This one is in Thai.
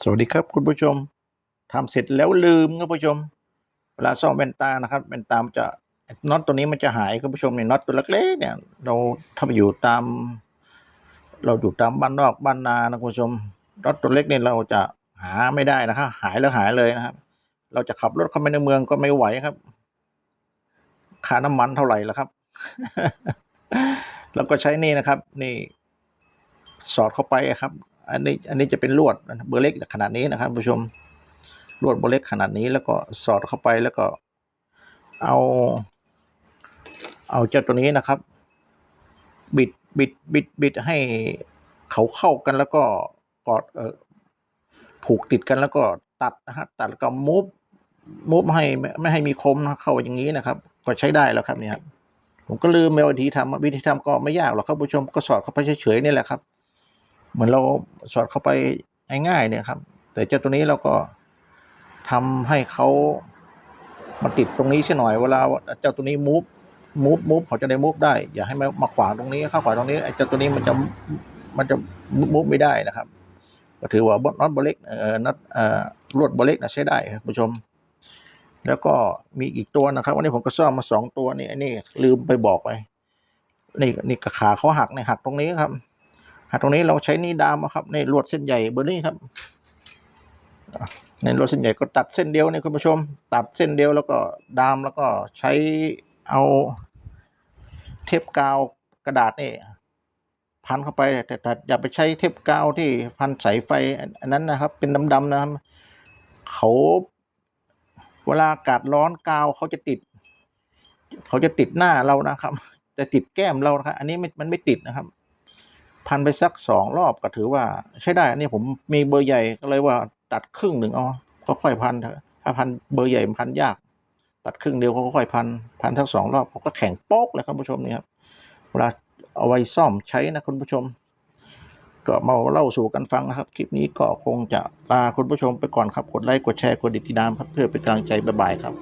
สวัสดีครับคุณผู้ชมทำเสร็จแล้วลืมครับคุณผู้ชม เวลาซ่อมแว่นตานะครับแว่นตามันจะน็อตตัวนี้มันจะหายคุณผู้ชมเนี่ยน็อตตัวเล็กๆเนี่ย เราถ้าไปอยู่ตาม เราอยู่ตามบ้านนอกบ้านนานะคุณผู้ชมน็อตตัวเล็กเนี่ยเราจะหาไม่ได้นะครับหายแล้วหายเลยนะครับ เราจะขับรถเข้าไปในเมืองก็ไม่ไหวครับค่าน้ำมันเท่าไหร่และครับเราก็ใช้นี่นะครับ นี่สอดเข้าไปครับ อันนี้อันนี้จะเป็นลวดเบอร์เล็กขนาดนี้นะครับผู้ชมลวดเบอร์เล็กขนาดนี้แล้วก็สอดเข้าไปแล้วก็เอา เอาเจ้าตัวนี้นะครับ บิดบิดบิดบิดให้เขาเข้ากันแล้วก็กอดเออผูกติดกันแล้วก็ตัดนะฮะตัดแล้วก็มูฟมูฟให้ไม่ไม่ให้มีคมนะเข้าอย่างนี้นะครับ ก็ใช้ได้แล้วครับเนี่ยครับผมก็ลืมไปวิธีทำวิธีทำก็ไม่ยากหรอกครับผู้ชมก็สอดเข้าไปเฉยๆนี่แหละครับ เหมือนเราสอดเข้าไปง่ายๆเนี่ยครับ แต่เจ้าตัวนี้เราก็ทำให้เขามาติดตรงนี้เสียหน่อยเวลาเจ้าตัวนี้มูฟมูฟมูฟเขาจะได้มูฟได้ อย่าให้มามาขวางตรงนี้เข้าขวางตรงนี้ไอ้เจ้าตัวนี้มันจะมันจะมูฟไม่ได้นะครับ ก็ถือว่าน็อตบอลเล็กเอ่อน็อตเอ่อลวดบอลเล็กนะใช้ได้ครับผู้ชม แล้วก็มีอีกตัวนะครับวันนี้ผมก็ซ่อมมาสองตัวนี่อันนี้ลืมไปบอกไปนี่นี่กระขาเขาหักในหักตรงนี้ครับ ตรงนี้เราใช้นี่ดามครับในลวดเส้นใหญ่เบอร์นี้ครับในลวดเส้นใหญ่ก็ตัดเส้นเดียวเนี่ยคุณผู้ชม ตัดเส้นเดียวแล้วก็ดามแล้วก็ใช้เอาเทปกาวกระดาษนี่พันเข้าไปแต่แต่อย่าไปใช้เทปกาวที่พันสายไฟอันนั้นนะครับ เป็นดำๆนะครับเขาเวลาอากาศร้อนกาวเขาจะติด เขาจะติดหน้าเรานะครับ จะติดแก้มเราครับอันนี้มันไม่ติดนะครับ พันไปสักสองรอบก็ถือว่าใช้ได้ อันนี้ผมมีเบอร์ใหญ่ก็เลยว่าตัดครึ่งหนึ่งเอาก็ค่อยพันเถอะถ้าพันเบอร์ใหญ่พันยาก ตัดครึ่งเดียวเขาก็ค่อยพันพันทั้งสองรอบเขาก็แข็งโป๊กเลยครับผู้ชมนี่ครับเวลาเอาไว้ซ่อมใช้นะคุณผู้ชม ก็มาเล่าสู่กันฟังนะครับ คลิปนี้ก็คงจะลาคุณผู้ชมไปก่อนครับกดไลค์กดแชร์กดติดตามครับเพื่อเป็นกำลังใจบ๊ายบายครับ